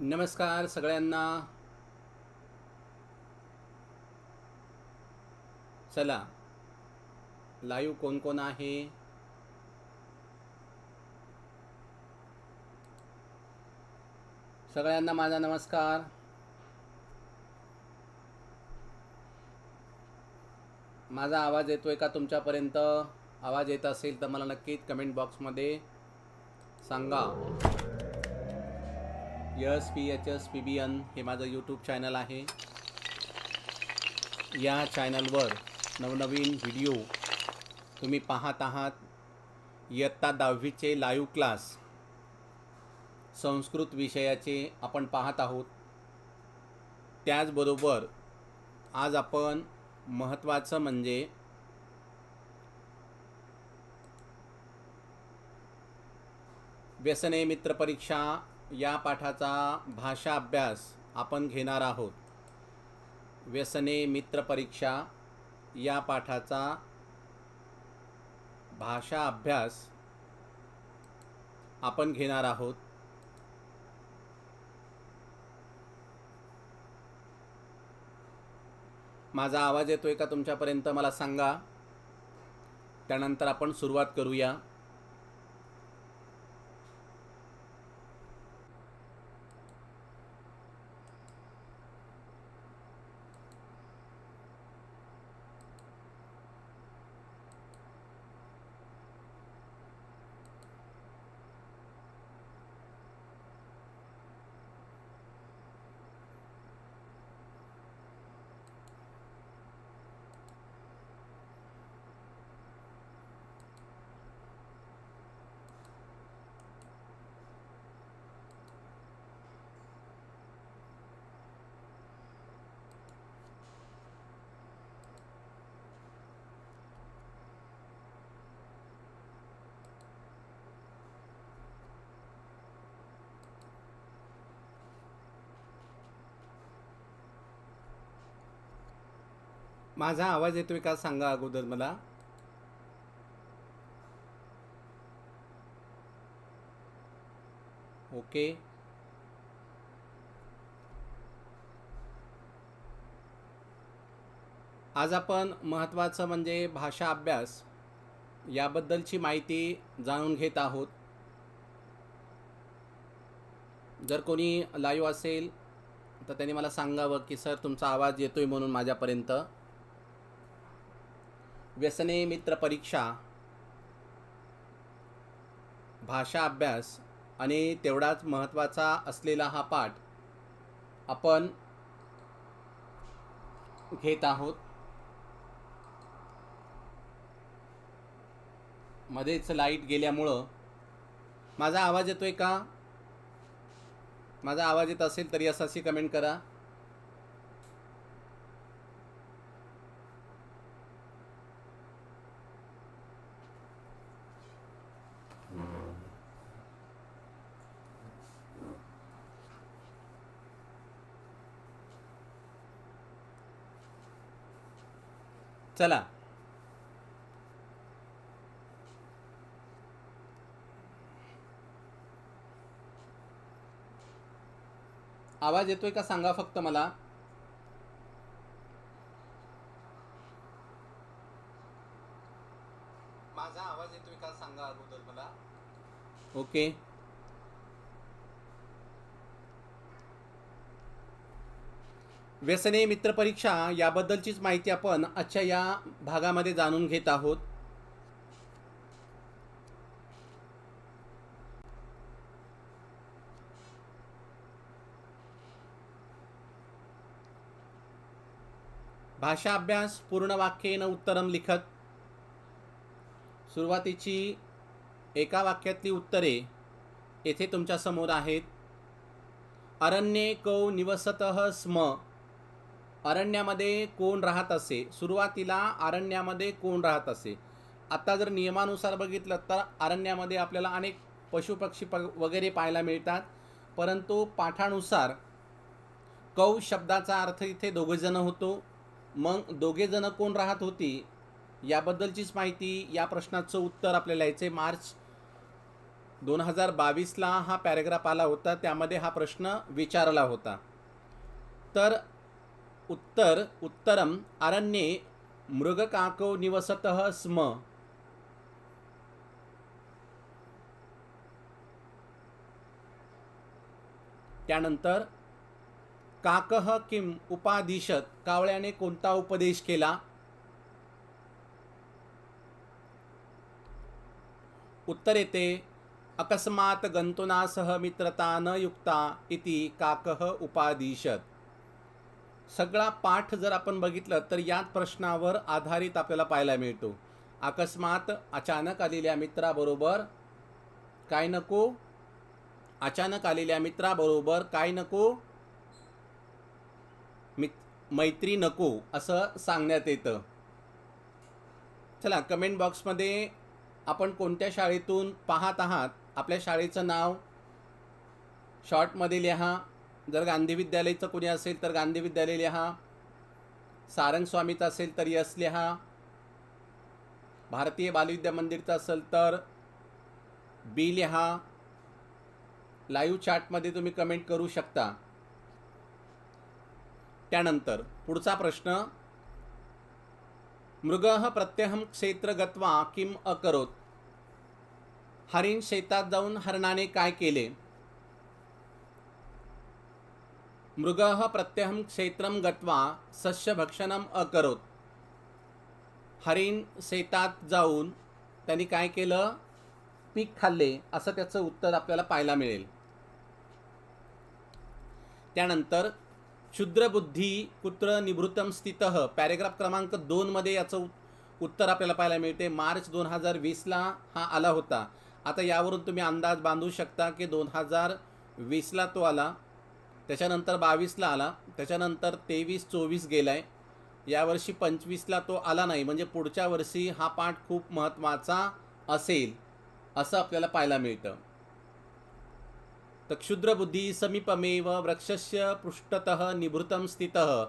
नमस्कार सगळ्यांना. चला. लाईव्ह कोण कोण आहे? सगळ्यांना माझा नमस्कार. माझा आवाज येतोय का तुमच्यापर्यंत? आवाज येत असेल तर मला नक्कीच कमेंट बॉक्समध्ये सांगा. Yes P H S P B N हे माझं यूट्यूब चॅनल आहे. या चॅनलवर नवनवीन व्हिडिओ तुम्ही पाहत आहात. इयत्ता दहावीचे लाईव्ह क्लास संस्कृत विषयाचे आपण पाहत आहोत. त्याचबरोबर आज आपण महत्त्वाचं म्हणजे व्यसने मित्र परीक्षा या पाठाचा भाषा अभ्यास आपण घेणार आहोत. व्यसने मित्रपरीक्षा या पाठाचा भाषा अभ्यास आपण घेणार आहोत. माझा आवाज येतोय का तुमच्यापर्यंत? मला सांगा. त्यानंतर आपण सुरुवात करूया. माझा आवाज येतोय का सांगा अगोदर मला? ओके. आज आपण महत्त्वाचं म्हणजे भाषा अभ्यास याबद्दलची माहिती जाणून घेत आहोत. जर कोणी लाईव्ह असेल तर त्यांनी मला सांगावं की सर तुमचा आवाज येतोय म्हणून माझ्यापर्यंत. व्यसने मित्र परीक्षा भाषा अभ्यास आणि तेवढाच महत्त्वाचा असलेला हा पाठ आपण घेत आहोत. मध्येच लाइट गेल्यामुळं माझा आवाज येतोय का? माझा आवाज येत असेल तरी असाची कमेंट करा. चला. आवाज येतोय का सांगा फक्त मला? माझा आवाज येतोय का सांगा अगोदर मला? ओके. व्यसने मित्रपरीक्षा याबद्दलचीच माहिती आपण आजच्या या भागामध्ये जाणून घेत आहोत. भाषा अभ्यास पूर्ण वाक्येन उत्तरम लिखत. सुरुवातीची एका वाक्यातली उत्तरे येथे तुमच्यासमोर आहेत. अरण्ये कौ निवसत स्म. अरण्यामध्ये कोण राहत असे? सुरुवातीला अरण्यामध्ये कोण राहत असे? आता जर नियमानुसार बघितलं तर अरण्यामध्ये आपल्याला अनेक पशुपक्षी प वगैरे पाहायला मिळतात. परंतु पाठानुसार कौ शब्दाचा अर्थ इथे दोघेजणं होतो. मग दोघेजणं कोण राहत होती? याबद्दलचीच माहिती या प्रश्नाचं उत्तर आपल्याला यायचे मार्च दोन हजार बावीसला हा पॅरेग्राफ आला होता. त्यामध्ये हा प्रश्न विचारला होता. तर उत्तर उत्तरम अरण्ये मृगकाको निवसतः स्म. त्यानंतर काकह किम उपादिशत कावळ्याने कोणता उपदेश केला? उत्तर येते अकस्मात गंतुनासह मित्रता न युक्ता इति काकह उपादिशत सगळा पाठ जर आपण बघितलं तर याच प्रश्नावर आधारित आपल्याला पाहायला मिळतो. अकस्मात अचानक आलेल्या मित्राबरोबर काय नको? अचानक आलेल्या मित्राबरोबर काय नको? मित मैत्री नको असं सांगण्यात येतं. चला कमेंट बॉक्समध्ये आपण कोणत्या शाळेतून पाहत आहात? आपल्या शाळेचं नाव शॉर्टमध्ये लिहा. जर गांधी विद्यालयाचं कोणी असेल तर गांधी विद्यालय लिहा सारंग असेल तर यस लिहा भारतीय बालविद्या मंदिरचं असेल तर बी लिहा लाईव्ह चॅटमध्ये तुम्ही कमेंट करू शकता. त्यानंतर पुढचा प्रश्न मृग प्रत्यहम क्षेत्र गत्वा किम अकरोत? हरिण शेतात जाऊन हरणाने काय केले? मृगः प्रत्यहं क्षेत्रं गत्वा सस्यभक्षणम् अकरोत। हरिण शेतात जाऊन त्यांनी काय केलं? पीक खाल्ले असं त्याचं उत्तर आपल्याला पाहायला मिळेल. त्यानंतर क्षुद्रबुद्धी कुत्र निभृतम स्थित पॅरेग्राफ क्रमांक दोनमध्ये याचं उत्तर आपल्याला पाहायला मिळते. मार्च दोन हजार वीसला हा आला होता. आता यावरून तुम्ही अंदाज बांधू शकता की दोन हजार वीसला तो आला. त्याच्यानंतर बावीसला आला. त्याच्यानंतर तेवीस चोवीस गेला आहे यावर्षी पंचवीसला तो आला नाही. म्हणजे पुढच्या वर्षी हा पाठ खूप महत्त्वाचा असेल असं आपल्याला पाहायला मिळतं. तर क्षुद्रबुद्धी समीपमेव वृक्षस्य पृष्ठतः निभृतं स्थितः.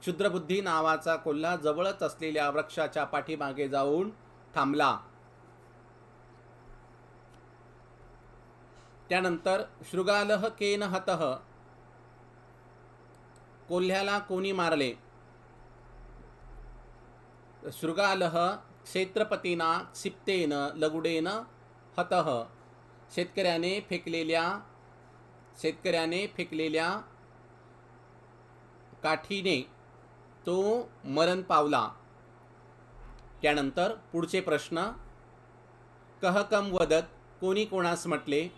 क्षुद्रबुद्धी नावाचा कोल्हा जवळच असलेल्या वृक्षाच्या पाठीमागे जाऊन थांबला. त्यानंतर शृगालह केन हतः. कोल्ह्याला कोणी मारले? शृगालह क्षेत्रपतीना क्षिप्तेन लगुडेन हतः. शेतकऱ्याने फेकलेल्या शेतकऱ्याने फेकलेल्या काठीने तो मरण पावला. त्यानंतर पुढचे प्रश्न. कहकम वदत कोणी कोणास म्हटले?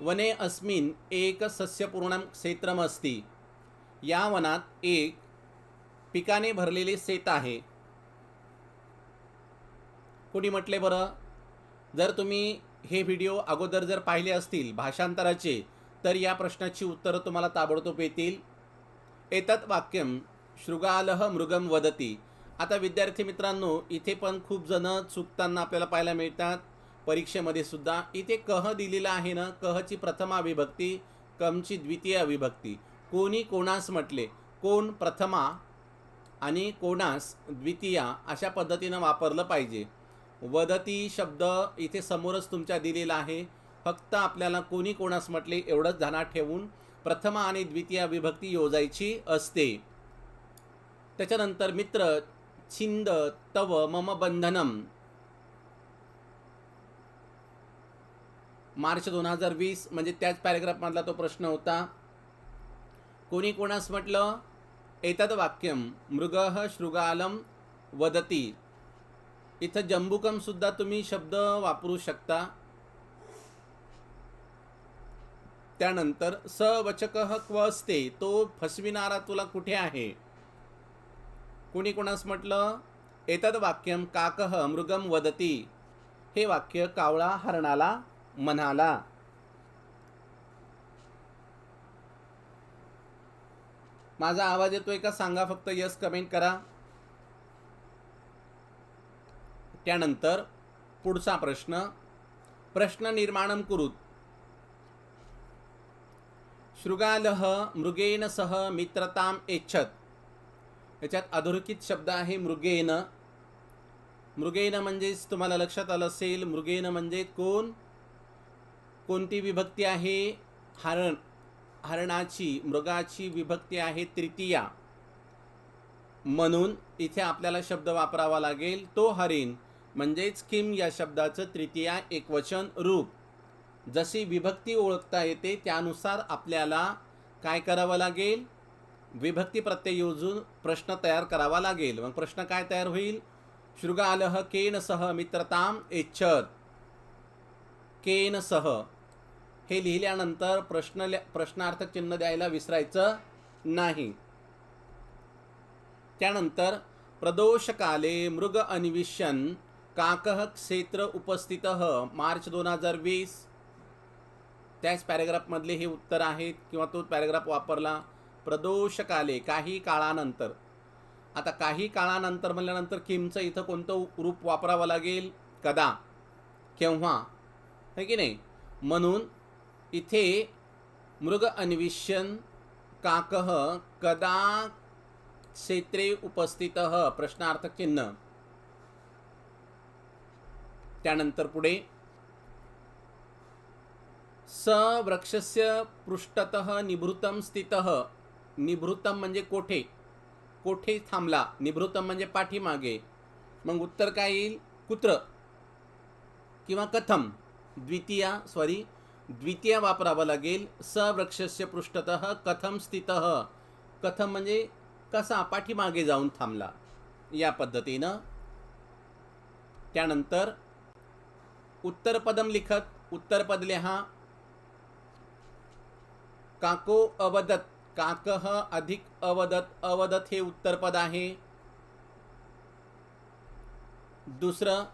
वने अस्मिन एक सस्यपूर्ण क्षेत्रमस्ती. या वनात एक पिकाने भरलेले शेत आहे. कोणी म्हटले बरं? जर तुम्ही हे व्हिडिओ अगोदर जर पाहिले असतील भाषांतराचे तर या प्रश्नाची उत्तरं तुम्हाला ताबडतोब येतील. एतत् वाक्यम शृगालह मृगम वदती. आता विद्यार्थी मित्रांनो इथे पण खूप जण चुकताना आपल्याला पाहायला मिळतात. परीक्षेमध्ये सुद्धा इथे कह दिलेला आहे ना कहची प्रथमा विभक्ती कमची द्वितीय विभक्ती कोणी कोणास म्हटले? कोण प्रथमा आणि कोणास द्वितीया अशा पद्धतीनं वापरलं पाहिजे. वदती शब्द इथे समोरच तुमच्या दिलेला आहे. फक्त आपल्याला कोणी कोणास म्हटले एवढंच ध्यानात ठेवून प्रथमा आणि द्वितीया विभक्ती योजायची असते. त्याच्यानंतर मित्र छिंद तव मम बंधनम. मार्च दोन हजार वीस म्हणजे त्याच पॅरेग्राफमधला तो प्रश्न होता. कोणी कोणास म्हटलं? एतद वाक्यम मृग शृगालम वदती. इथं जंबुकम सुद्धा तुम्ही शब्द वापरू शकता. त्यानंतर सवचक क्व असते? तो फसविणारा तुला कुठे आहे? कोणी कोणास म्हटलं? एतद वाक्यम काकह मृगम वदती. हे वाक्य कावळा हरणाला म्हणाला माझा आवाज येतोय का? सांगा फक्त यस कमेंट करा. त्यानंतर पुढचा प्रश्न. प्रश्न निर्माणम कुरुत. शृगालह मृगेन सह मित्रताम एच्छत याच्यात अधोरेखित शब्द आहे मृगेन मृगेन म्हणजेच तुम्हाला लक्षात आलं असेल मृगेन म्हणजे कोण? कोणती विभक्ती आहे? हरण. हरणाची मृगाची विभक्ती आहे तृतीया. म्हणून इथे आपल्याला शब्द वापरावा लागेल तो हरिण म्हणजेच किम या शब्दाचं तृतीया एकवचन रूप. जशी विभक्ती ओळखता येते त्यानुसार आपल्याला काय करावं लागेल? विभक्ती प्रत्यय योजून प्रश्न तयार करावा लागेल. मग प्रश्न काय तयार होईल? शृगालह केन सह मित्रताम एच्छर केन सह. हे लिहिल्यानंतर प्रश्न प्रश्नार्थक चिन्ह द्यायला विसरायचं नाही. त्यानंतर प्रदोषकाले मृग अन्विष्यन काकह क्षेत्र उपस्थित मार्च दोन हजार वीस. त्याच पॅरेग्राफमधले हे उत्तर आहेत किंवा तो पॅरेग्राफ वापरला प्रदोषकाले काही काळानंतर. आता काही काळानंतर म्हणल्यानंतर किमचं इथं कोणतं रूप वापरावं लागेल? कदा? केव्हा? है की नाही? म्हणून इथे मृग अन्विष्यन काकः कदा क्षेत्रे उपस्थित? प्रश्नार्थक चिन्ह. त्यानंतर पुढे. स वृक्षस्य पृष्ठतः निभृतं स्थितः. निभृतं म्हणजे कोठे? कोठे थांबला? निभृतं म्हणजे पाठीमागे. मग उत्तर काय येईल? कुत्र किंवा कथम. द्वितीया सॉरी द्वितीय वापरावं लागेल. स वृक्षस्य पृष्ठतः कथम स्थितः? कथम म्हणजे कसा पाठीमागे जाऊन थांबला? या पद्धतीनं. त्यानंतर उत्तरपदम लिखत उत्तरपद लिहा. काको अवदत काकह अधिक अवदत अवदत हे उत्तरपद आहे. दुसरं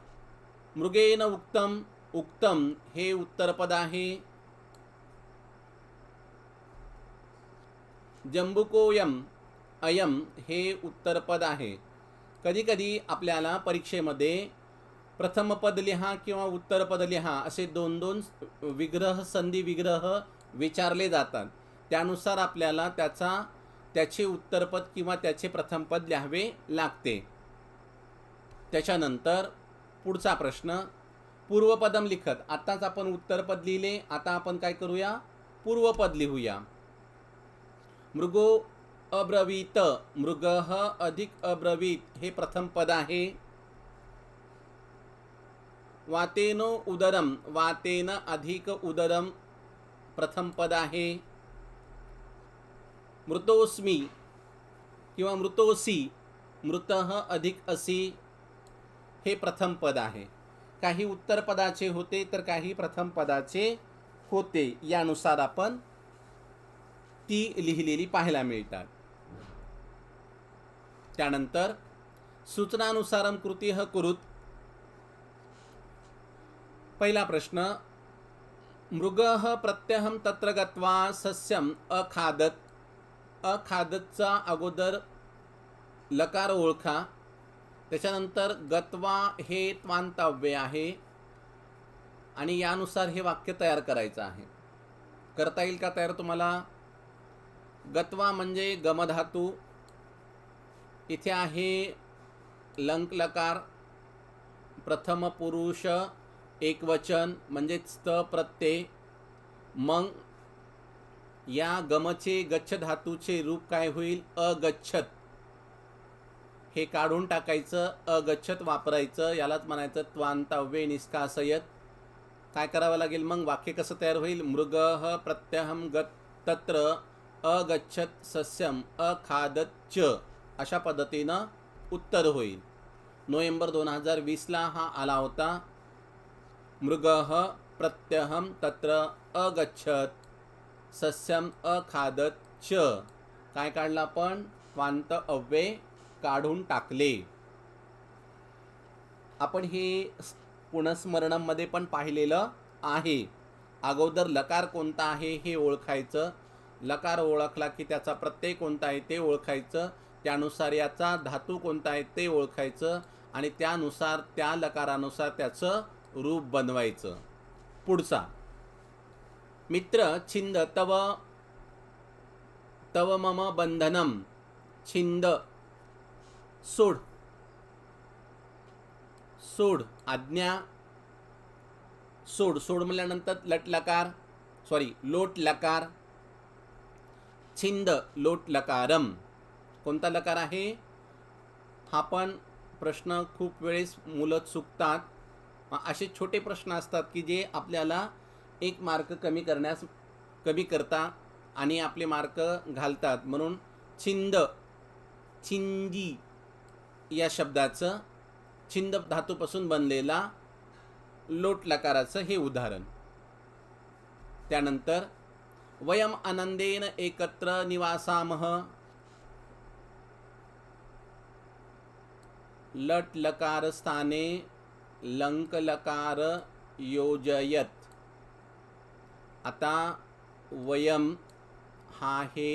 मृगेन उक्तम उक्तम हे उत्तरपद आहे. जंबुकोयम अयम हे उत्तरपद आहे. कधीकधी आपल्याला परीक्षेमध्ये प्रथम पद लिहा किंवा उत्तरपद लिहा असे दोन दोन विग्रह संधी विग्रह विचारले जातात. त्यानुसार आपल्याला त्याचा त्याचे उत्तरपद किंवा त्याचे प्रथम पद लिहावे लागते. त्याच्यानंतर पुढचा प्रश्न पूर्वपदम लिखत. आत्ताच आपण उत्तरपद लिहिले आता आपण काय करूया? पूर्वपद लिहूया. मृगो अब्रवीत मृग अधिक अब्रवीत हे प्रथम पद आहे. वातेनो उदरम वातेन अधिक उदरम प्रथम पद आहे. मृतोस्मी किंवा मृतोसी मृत अधिक असी हे प्रथम पद आहे. काही उत्तर पदाचे होते तर काही प्रथम पदाचे होते. यानुसार आपण ती लिहिलेली पाहायला मिळतात. त्यानंतर सूचनानुसारम कृती कुरुत. पहिला प्रश्न मृग प्रत्यहम तत्र गत्वा सस्यम अखादत. अखादतचा अगोदर लकार ओळखा. त्याच्यानंतर गत्वा हे त्वांतव्य आहे आणि यानुसार हे वाक्य तयार करायचं आहे. करता येईल का तयार तुम्हाला? गत्वा म्हणजे गमधातू. इथे आहे लंकलकार प्रथम पुरुष एकवचन म्हणजेच स्त प्रत्यय. मग या गमचे गच्छ धातूचे रूप काय होईल? अगच्छत. हे काढून टाकायचं अगच्छत वापरायचं यालाच म्हणायचं त्वांतव्ये निष्कासयत. काय करावं लागेल मग? वाक्य कसं तयार होईल? मृग प्रत्यहम गत तत्र अगच्छत सस्यम अखादत च अशा पद्धतीनं उत्तर होईल. नोव्हेंबर दोन हजार वीसला हा आला होता. मृग प्रत्यहम तत्र अगच्छत सस्यम अखादत च. काय काढलं आपण? वांत अव्वे काढून टाकले. आपण हे पुनस्मरणमध्ये पण पाहिलेलं आहे. अगोदर लकार कोणता आहे हे ओळखायचं. लकार ओळखला की त्याचा प्रत्यय कोणता आहे ते ओळखायचं. त्यानुसार याचा धातू कोणता आहे ते ओळखायचं आणि त्यानुसार त्या लकारानुसार त्याचं रूप बनवायचं. पुढचा. मित्र छिंद तव तव मम बंधनम छिंद. सोड. सोड आज्ञा. सोड सोड म्हटल्यानंतर लट लकार सॉरी लोट लकार. छिंद लोट लकारम. कोणता लकार आहे? हा पण प्रश्न खूप वेळेस मुलं चुकतात. असे छोटे प्रश्न असतात की जे आपल्याला एक मार्क कमी करण्यास कमी करता आणि आपले मार्क घालतात. म्हणून छिंद छिंदी या शब्दाचं छिंद धातूपासून बनलेला लोट लकाराचं हे उदाहरण. त्यानंतर वयम आनंदेन एकत्र निवासामह लट लकार स्थाने लंक लकार योजयत आता वयम हा हे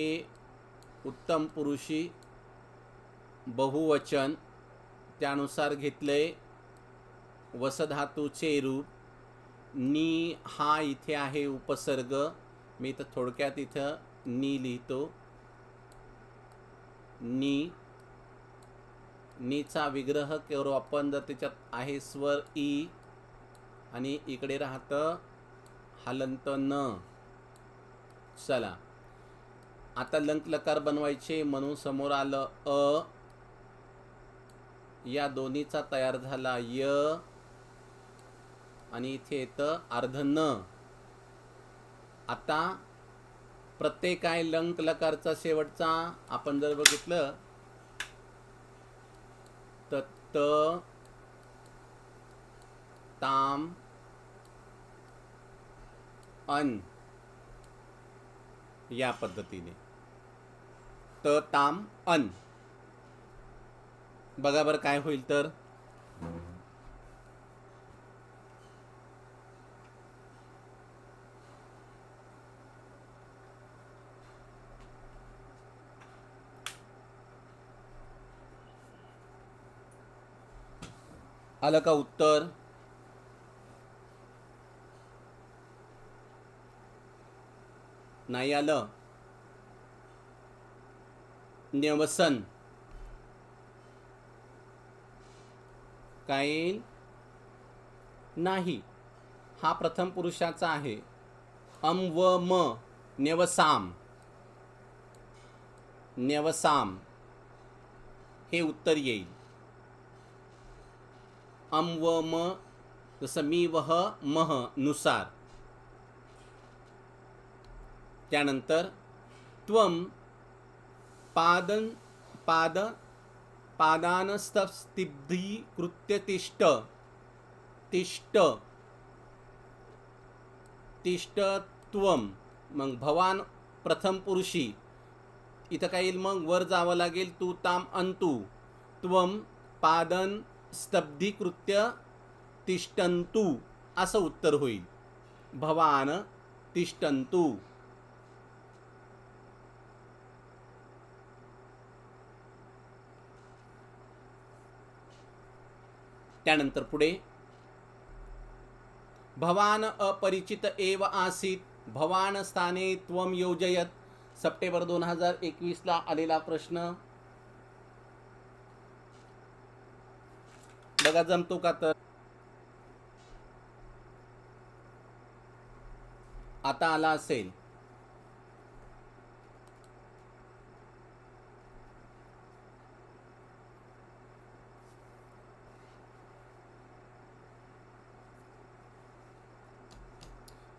उत्तम पुरुषी बहुवचन त्यानुसार घेतले। वसधातूचे रूप नी हा इथे आहे उपसर्ग। मी इथं थोडक्यात इथं नी लिहितो. नी नीचा विग्रह करू आपण जर त्याच्यात आहे स्वर ई आणि इकडे राहतं हलंत न. चला. आता लंक लकार बनवायचे म्हणून समोर आलं अ. या दोन्हीचा तयार झाला य. आणि इथे येतं अर्ध न. आता प्रत्येक आहे लंक लकारचा शेवटचा आपण जर बघितलं तर त ताम अन या पद्धतीने. त ताम अन. बघा बरं काय होईल तर. आलं का उत्तर? नाही आलं. न्यवसन काय येईल नाही. हा प्रथम पुरुषाचा आहे. अम व म. नेवसाम. नेवसाम. हे उत्तर येईल. अम व म जसं मी वह महनुसार. त्यानंतर त्वम पादन पाद पादानस्तब्धीकृत्य तिष्ठ. तिष्ठ. तिष्ठ त्वम मग भवान प्रथम पुरुषी. इथं काय येईल मग? वर जावं लागेल. तू ताम अंतू. त्वम पादन स्तब्धीकृत्य तिष्ठंतु असं उत्तर होईल. भवान तिष्ठंतु त्यानंतर पुढे भवान अपरिचित एव आसीत भवान स्थाने त्वम योजयत. सप्टेंबर दोन हजार एकवीसला आलेला प्रश्न बघा जमतो का तर. आता आला असेल.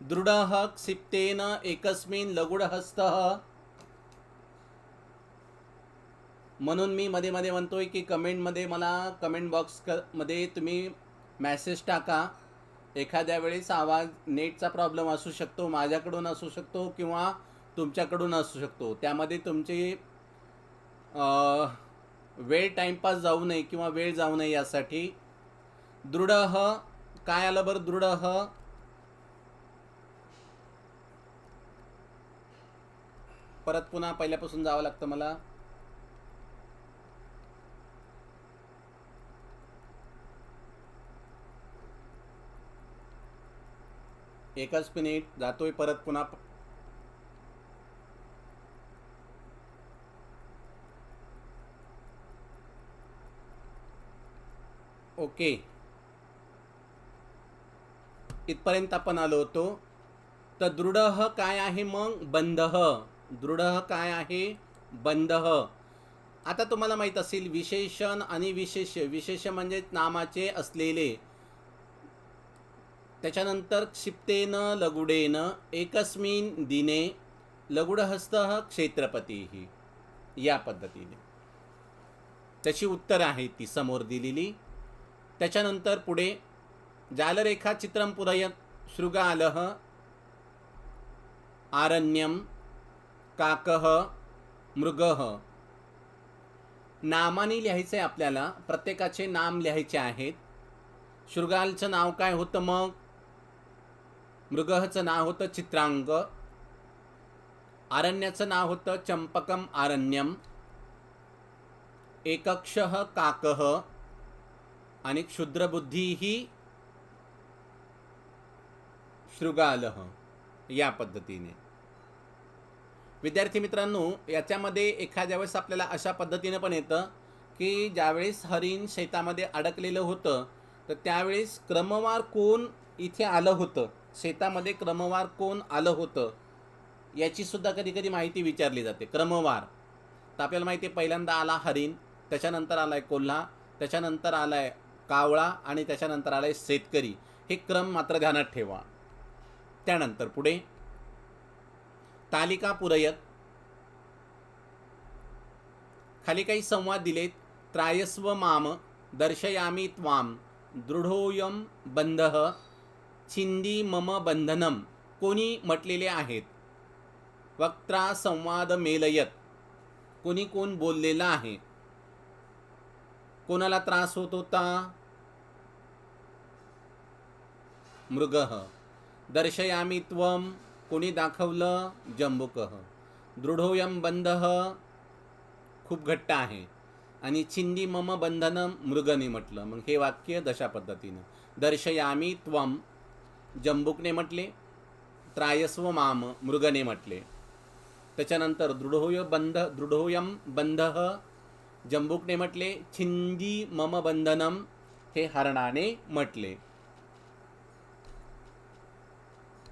दृढ क्षिप्तेन एकस्मिन लघुडहस्त म्हणून मी मध्ये मध्ये म्हणतोय की कमेंटमध्ये मला कमेंट बॉक्स क मध्ये तुम्ही मॅसेज टाका. एखाद्या वेळेस आवाज नेटचा प्रॉब्लेम असू शकतो माझ्याकडून असू शकतो किंवा तुमच्याकडून असू शकतो. त्यामध्ये तुमची वेळ टाईमपास जाऊ नये किंवा वेळ जाऊ नये यासाठी दृढ काय आलं बरं दृढ? परत पुन्हा पहिल्यापासून जावं लागतं मला. एकच मिनिट जातोय परत पुन्हा. ओके. इथपर्यंत आपण आलो होतो. तर दृढ काय आहे मग? बंध. दृढ काय आहे? बंध. आता तुम्हाला माहीत असेल विशेषण आणि विशेष विशेष म्हणजे नामाचे असलेले. त्याच्यानंतर क्षिप्तेन लगुडेन एकस्मिन दिने लगुडहस्त क्षेत्रपती या पद्धतीने. त्याची उत्तर आहे ती समोर दिलेली. त्याच्यानंतर पुढे जालरेखा चित्रम पुरयत शृगालह आरण्यम काकह मृगः. नामाने आहे आपल्याला प्रत्येकाचे नाम लिहायचे आहेत. शृगालचं नाव काय होतं मग? मृगहचं नाव होतं चित्रांग. आरण्याचं नाव होतं चंपकम आरण्यम. एकक्ष काकह आणि क्षुद्रबुद्धी ही शृगालह या पद्धतीने. विद्यार्थी मित्रांनो याच्यामध्ये एखाद्या वेळेस आपल्याला अशा पद्धतीनं पण येतं की ज्यावेळेस हरिण शेतामध्ये अडकलेलं होतं तर त्यावेळेस क्रमवार कोण इथे आलं होतं? शेतामध्ये क्रमवार कोण आलं होतं याचीसुद्धा कधी कधी माहिती विचारली जाते. क्रमवार. तर आपल्याला माहिती आहे पहिल्यांदा आला हरिण त्याच्यानंतर आला आहे कोल्हा त्याच्यानंतर आला आहे कावळा आणि त्याच्यानंतर आलाय शेतकरी. हे क्रम मात्र ध्यानात ठेवा. त्यानंतर पुढे. तालिका पुरयत. खाली काही संवाद दिलेत. त्रायस्व माम दर्शयामी त्वाम दृढोयम बंधः छिंदी मम बंधनम कोणी म्हटलेले आहेत? वक्त्रा संवाद मेलयत कोणी कोण बोललेला आहे? कोणाला त्रास होत होता? मृग दर्शयामी त्वम कोणी दाखवलं? जंबुकह दृढोयम बंधः खूप घट्ट आहे. आणि छिंदी मम बंधन मृगने म्हटलं. मग हे वाक्य दशा पद्धतीनं. दर्शयामी त्वम जंबुकने म्हटले त्रायस्व माम मृगने म्हटले. त्याच्यानंतर दृढोय बंध दृढोयम बंध जंबुकने म्हटले छिंदी मम बंधनम हे हरणाने म्हटले.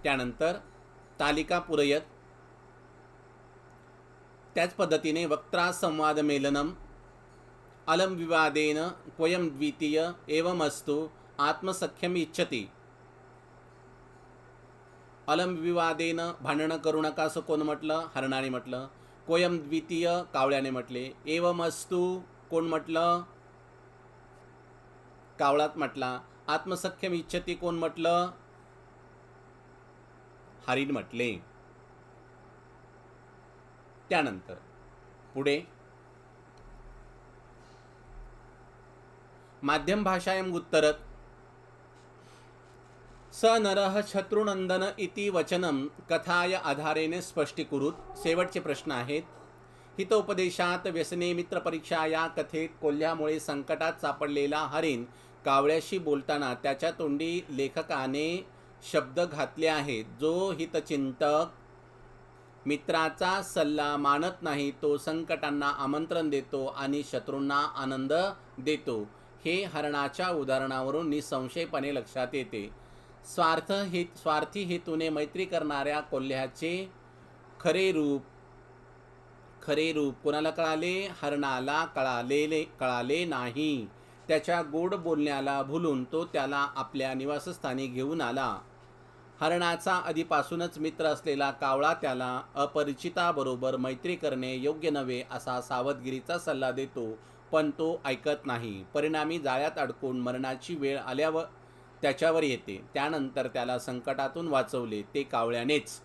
त्यानंतर तालिका पुरयत त्याच पद्धतीने वक्त्रा संवाद मेलनम अलम विवादेन क्वयम द्वितीय एवमस्तु आत्मसख्यम इच्छती. अलम विवादेन भांडणं करू नका असं कोण म्हटलं? हरणाने म्हटलं. कोयम द्वितीय कावळ्याने म्हटले. एवमस्तु कोण म्हटलं? कावळात म्हटला. आत्मसख्यम इच्छती कोण म्हटलं? हरिण म्हटले. त्यानंतर पुढे. माध्यम भाषायम उत्तरत. स नरः शत्रुनंदन इति वचनम कथाय आधारेने स्पष्टीकुरुत. शेवटचे प्रश्न आहेत. हितोपदेशात व्यसने मित्रपरीक्षा या कथेत कोल्ह्यामुळे संकटात सापडलेला हरिण कावळ्याशी बोलताना त्याच्या तोंडी लेखकाने शब्द घातले आहेत. जो हितचिंतक मित्राचा सल्ला मानत नाही तो संकटांना आमंत्रण देतो आणि शत्रूंना आनंद देतो. हे हरणाच्या उदाहरणावरून निसंशयपणे लक्षात येते. स्वार्थ हे स्वार्थी हेतूने मैत्री करणाऱ्या कोल्ह्याचे खरे रूप खरे रूप कोणाला कळाले? हरणाला कळालेले कळाले नाही. त्याच्या गोड बोलण्याला भुलून तो त्याला आपल्या निवासस्थानी घेऊन आला. हरणाचा आधीपासूनच मित्र असलेला कावळा त्याला अपरिचिताबरोबर मैत्री करणे योग्य नव्हे असा सावधगिरीचा सल्ला देतो पण तो ऐकत नाही. परिणामी जाळ्यात अडकून मरणाची वेळ आल्यावर त्याच्यावर येते. त्यानंतर त्याला संकटातून वाचवले ते कावळ्यानेच.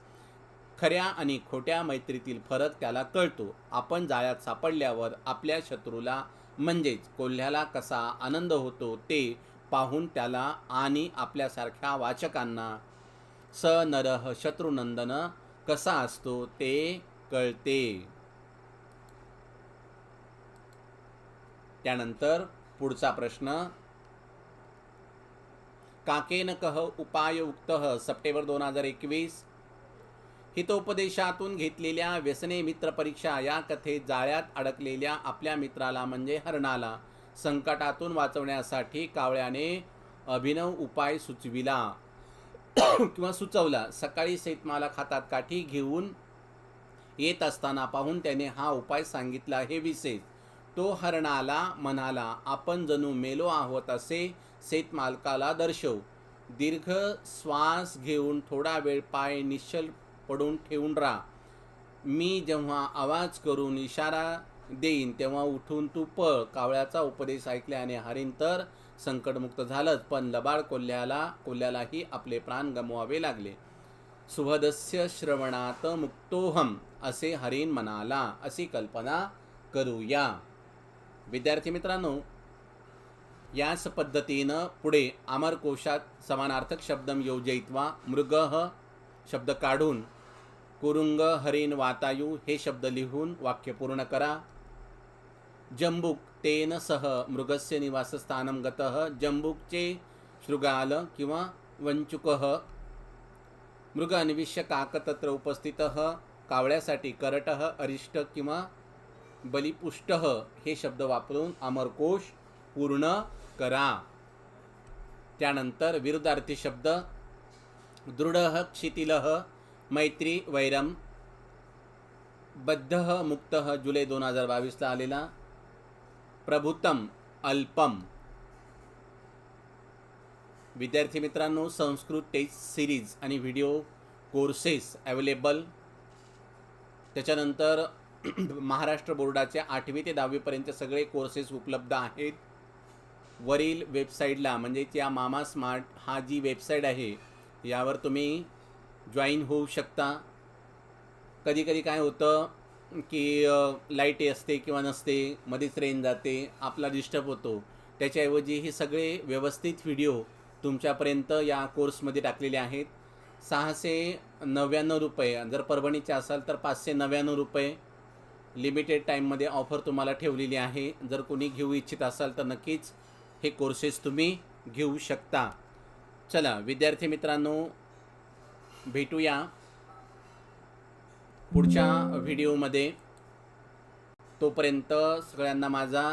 खऱ्या आणि खोट्या मैत्रीतील फरक त्याला कळतो. आपण जाळ्यात सापडल्यावर आपल्या शत्रूला म्हणजेच कोल्ह्याला कसा आनंद होतो ते पाहून त्याला आणि आपल्यासारख्या वाचकांना स नरह शत्रुनंदन कसा असतो ते कळते. त्यानंतर पुढचा प्रश्न काकेन कह उपाय उक्त सप्टेंबर दोन हजार एकवीस. हितोपदेशातून घेतलेल्या व्यसने मित्र परीक्षा या कथेत जाळ्यात अडकलेल्या आपल्या मित्राला म्हणजे हरणाला संकटातून वाचवण्यासाठी कावळ्याने अभिनव उपाय सुचविला. किंवा सुचवला. सकाळी शेतमाला खातात काठी घेऊन येत असताना पाहून त्याने हा उपाय सांगितला. हे विशेष तो हरणाला म्हणाला आपण जणू मेलो आहोत असे शेतमालकाला दर्शव. दीर्घ श्वास घेऊन थोडा वेळ पाय निश्चल पडून ठेवून राहा. मी जेव्हा आवाज करून इशारा देईन तेव्हा उठून तू पळ. कावळ्याचा उपदेश ऐकल्याने हरिण तर संकटमुक्त झालंच पण लबाड कोल्ह्याला कोल्ह्यालाही आपले प्राण गमवावे लागले. सुहदस्य श्रवणात मुक्तोहम असे हरिण म्हणाला. अशी कल्पना करूया. विद्यार्थी मित्रांनो याच पद्धतीनं पुढे अमरकोशात समानार्थक शब्द योजयित्वा मृग शब्द काढून कुरुंग हरिण वातायू हे शब्द लिहून वाक्य पूर्ण करा. जंबुक तेन सह मृगस्य निवासस्थानं गतः जंबुकचे शृगाल किंवा वंचुकः मृग अन्विष्य काक तत्र उपस्थितः कावळ्यासाठी करटः अरिष्ट किंवा बलिपुष्टः हे शब्द वापरून अमरकोश पूर्ण करा. त्यानंतर विरुद्धार्थी शब्द दृढः क्षितिल मैत्री वैरम बद्धः मुक्तः जुलै दोन हजार बावीसला आलेला प्रभुतम अल्पम. विद्यार्थी मित्रांनो संस्कृत टेस्ट सिरीज आणि व्हिडिओ कोर्सेस अवेलेबल त्याच्यानंतर महाराष्ट्र बोर्डाचे आठवी ते दहावीपर्यंत सगळे कोर्सेस उपलब्ध आहेत. वरील वेबसाईटला म्हणजे त्या मामा स्मार्ट हा जी वेबसाईट आहे यावर तुम्ही जॉईन होऊ शकता. कधी कधी काय होतं की लाइट असते किंवा नसते मध्येच रेंज जाते आपला डिस्टर्ब होतो. त्याच्याऐवजी हे सगळे व्यवस्थित व्हिडिओ तुमच्यापर्यंत या कोर्समध्ये टाकलेले आहेत. सहाशे नव्याण्णव रुपये जर परभणीचे असाल तर पाचशे नव्याण्णव रुपये लिमिटेड टाईममध्ये ऑफर तुम्हाला ठेवलेली आहे. जर कोणी घेऊ इच्छित असाल तर नक्कीच हे कोर्सेस तुम्ही घेऊ शकता. चला विद्यार्थी मित्रांनो भेटूया पुढच्या व्हिडिओमध्ये तोपर्यंत सगळ्यांना माझा